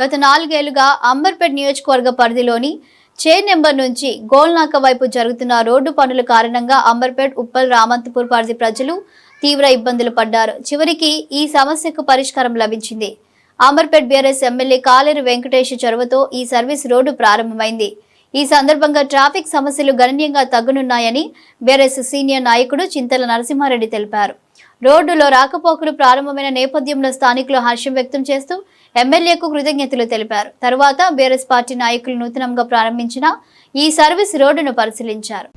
గత నాలుగేళ్ళుగా అంబర్పేట్ నియోజకవర్గ పరిధిలోని చే నెంబర్ నుంచి గోల్నాక వైపు జరుగుతున్న రోడ్డు పనుల కారణంగా అంబర్పేట్ ఉప్పల్ రామంతపూర్ పరిధి ప్రజలు తీవ్ర ఇబ్బందులు పడ్డారు. చివరికి ఈ సమస్యకు పరిష్కారం లభించింది. అంబర్పేట్ బీఆర్ఎస్ ఎమ్మెల్యే కాలేరు వెంకటేష్ చొరవతో ఈ సర్వీస్ రోడ్డు ప్రారంభమైంది. ఈ సందర్భంగా ట్రాఫిక్ సమస్యలు గణనీయంగా తగ్గనున్నాయని బీఆర్ఎస్ సీనియర్ నాయకుడు చింతల నరసింహారెడ్డి తెలిపారు. రోడ్డులో రాకపోకలు ప్రారంభమైన నేపథ్యంలో స్థానికులు హర్షం వ్యక్తం చేస్తూ ఎమ్మెల్యేకు కృతజ్ఞతలు తెలిపారు. తరువాత బీఆర్ఎస్ పార్టీ నాయకులు నూతనంగా ప్రారంభించిన ఈ సర్వీస్ రోడ్డును పరిశీలించారు.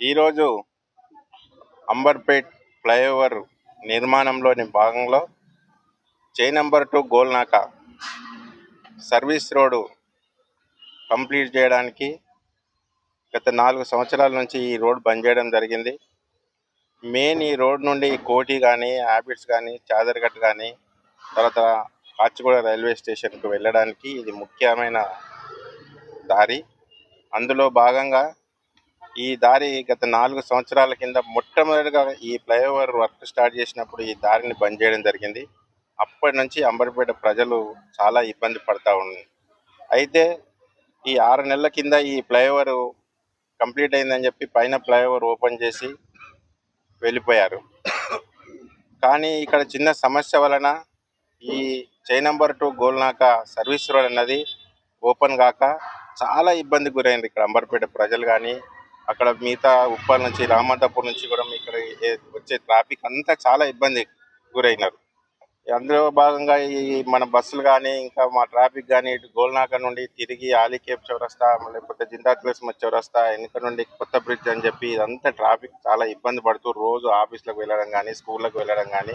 ఈరోజు అంబర్పేట్ ఫ్లైఓవర్ నిర్మాణంలోని భాగంలో చే number two Golnaka service road complete చేయడానికి గత నాలుగు సంవత్సరాల నుంచి ఈ రోడ్ బంద్ చేయడం జరిగింది. మెయిన్ ఈ రోడ్ నుండి కోటి కానీ హ్యాబిట్స్ కానీ చాదర్ఘట్ కానీ తర్వాత కాచిగూడ రైల్వే స్టేషన్కు వెళ్ళడానికి ఇది ముఖ్యమైన దారి. అందులో భాగంగా ఈ దారి గత నాలుగు సంవత్సరాల కింద మొట్టమొదటిగా ఈ ఫ్లైఓవర్ వర్క్ స్టార్ట్ చేసినప్పుడు ఈ దారిని బంద్ చేయడం జరిగింది. అప్పటి నుంచి అంబర్పేట ప్రజలు చాలా ఇబ్బంది పడతా ఉంది అయితే ఈ ఆరు నెలల కింద ఈ ఫ్లైఓవర్ కంప్లీట్ అయిందని చెప్పి పైన ఫ్లైఓవర్ ఓపెన్ చేసి వెళ్ళిపోయారు. కానీ ఇక్కడ చిన్న సమస్య వలన ఈ చై number two Golnaka service road అన్నది ఓపెన్ కాక చాలా ఇబ్బంది గురైంది ఇక్కడ అంబర్పేట ప్రజలు కానీ అక్కడ మిగతా ఉప్పల్ నుంచి రామంతపూర్ నుంచి కూడా ఇక్కడ వచ్చే ట్రాఫిక్ అంతా చాలా ఇబ్బంది గురైనారు. అందులో భాగంగా ఈ మన బస్సులు కానీ ఇంకా మా ట్రాఫిక్ కానీ ఇటు గోల్నాక నుండి తిరిగి ఆలికేప్ చౌరస్తా లేకపోతే జిందా క్లస్మ చౌరస్తా వెనుక నుండి కొత్త బ్రిడ్జ్ అని చెప్పి ఇదంతా ట్రాఫిక్ చాలా ఇబ్బంది పడుతూ రోజు ఆఫీస్లకు వెళ్ళడం కానీ స్కూళ్ళకు వెళ్ళడం కానీ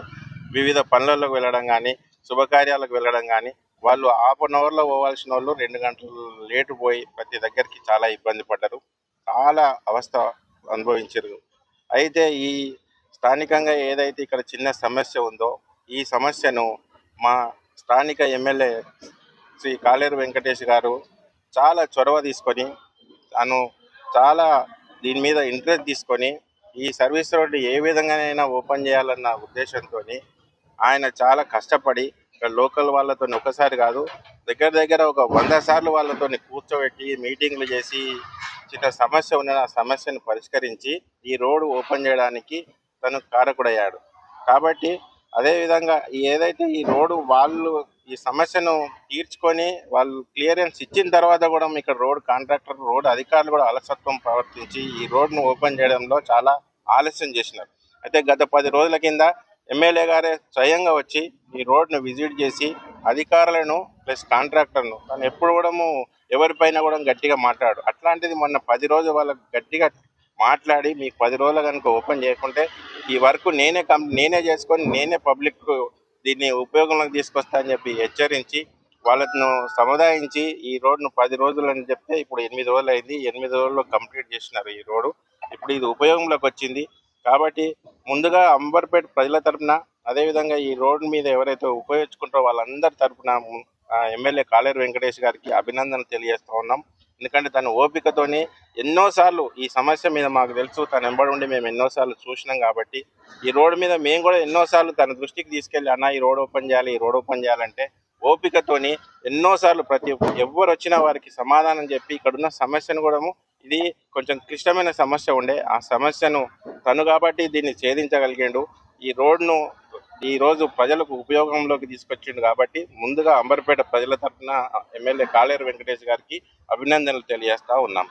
వివిధ పనులకు వెళ్ళడం కానీ శుభకార్యాలకు వెళ్ళడం కానీ వాళ్ళు హాఫ్ అన్ అవర్లో పోవాల్సిన వాళ్ళు రెండు గంటలు లేటు పోయి ప్రతి దగ్గరికి చాలా ఇబ్బంది పడ్డారు. చాలా అవస్థ అనుభవించారు అయితే ఈ స్థానికంగా ఏదైతే ఇక్కడ చిన్న సమస్య ఉందో ఈ సమస్యను మా స్థానిక ఎమ్మెల్యే శ్రీ కాలేరు వెంకటేష్ గారు చాలా చొరవ తీసుకొని తను చాలా దీని మీద ఇంట్రెస్ట్ తీసుకొని ఈ సర్వీస్ రోడ్డు ఏ విధంగానైనా ఓపెన్ చేయాలన్న ఉద్దేశంతో ఆయన చాలా కష్టపడి లోకల్ వాళ్ళతో ఒకసారి కాదు దగ్గర దగ్గర ఒక వంద సార్లు వాళ్ళతో కూర్చోబెట్టి మీటింగ్లు చేసి చిన్న సమస్య ఉన్న ఆ సమస్యను పరిష్కరించి ఈ రోడ్డు ఓపెన్ చేయడానికి తను కారకుడయ్యాడు. కాబట్టి అదేవిధంగా ఏదైతే ఈ రోడ్డు వాళ్ళు ఈ సమస్యను తీర్చుకొని వాళ్ళు క్లియరెన్స్ ఇచ్చిన తర్వాత కూడా ఇక్కడ రోడ్ కాంట్రాక్టర్ రోడ్ అధికారులు కూడా అలసత్వం ప్రవర్తించి ఈ రోడ్ను ఓపెన్ చేయడంలో చాలా ఆలస్యం చేసినారు. అయితే గత పది రోజుల కింద ఎమ్మెల్యే గారే స్వయంగా వచ్చి ఈ రోడ్ను విజిట్ చేసి అధికారులను ప్లస్ కాంట్రాక్టర్ను తను ఎప్పుడు కూడా ఎవరిపైన కూడా గట్టిగా మాట్లాడు. అట్లాంటిది మొన్న పది రోజులు వాళ్ళకి గట్టిగా మాట్లాడి మీకు పది రోజులు కనుక ఓపెన్ చేయకుంటే ఈ వర్క్ నేనే కం నేనే చేసుకొని నేనే పబ్లిక్ దీన్ని ఉపయోగంలోకి తీసుకొస్తా అని చెప్పి హెచ్చరించి వాళ్ళను సముదాయించి ఈ రోడ్ను పది రోజులు అని చెప్తే ఇప్పుడు ఎనిమిది రోజులు అయింది. ఎనిమిది రోజుల్లో కంప్లీట్ చేసినారు ఈ రోడ్డు. ఇప్పుడు ఇది ఉపయోగంలోకి వచ్చింది. కాబట్టి ముందుగా అంబర్పేట ప్రజల తరపున అదేవిధంగా ఈ రోడ్డు మీద ఎవరైతే ఉపయోగించుకుంటారో వాళ్ళందరి తరపున ఎమ్మెల్యే కాలేరు వెంకటేష్ గారికి అభినందనలు తెలియజేస్తూ ఉన్నాం. ఎందుకంటే తన ఓపికతోని ఎన్నోసార్లు ఈ సమస్య మీద మాకు తెలుసు తను వెంబడి ఉండి మేము ఎన్నోసార్లు చూసినాం కాబట్టి ఈ రోడ్డు మీద మేము కూడా ఎన్నోసార్లు తన దృష్టికి తీసుకెళ్ళి అన్న ఈ రోడ్ ఓపెన్ చేయాలి ఈ రోడ్ ఓపెన్ చేయాలంటే ఓపికతోని ఎన్నోసార్లు ప్రతి ఎవరు వచ్చినా వారికి సమాధానం చెప్పి ఇక్కడున్న సమస్యను కూడా ఇది కొంచెం క్లిష్టమైన సమస్య ఉండే ఆ సమస్యను తను కాబట్టి దీన్ని ఛేదించగలిగాడు. ఈ రోడ్ను ఈ రోజు ప్రజలకు ఉపయోగంలోకి తీసుకొచ్చిండు కాబట్టి ముందుగా అంబర్పేట ప్రజల తరఫున ఎమ్మెల్యే కాళేరు వెంకటేష్ గారికి అభినందనలు తెలియజేస్తా ఉన్నాం.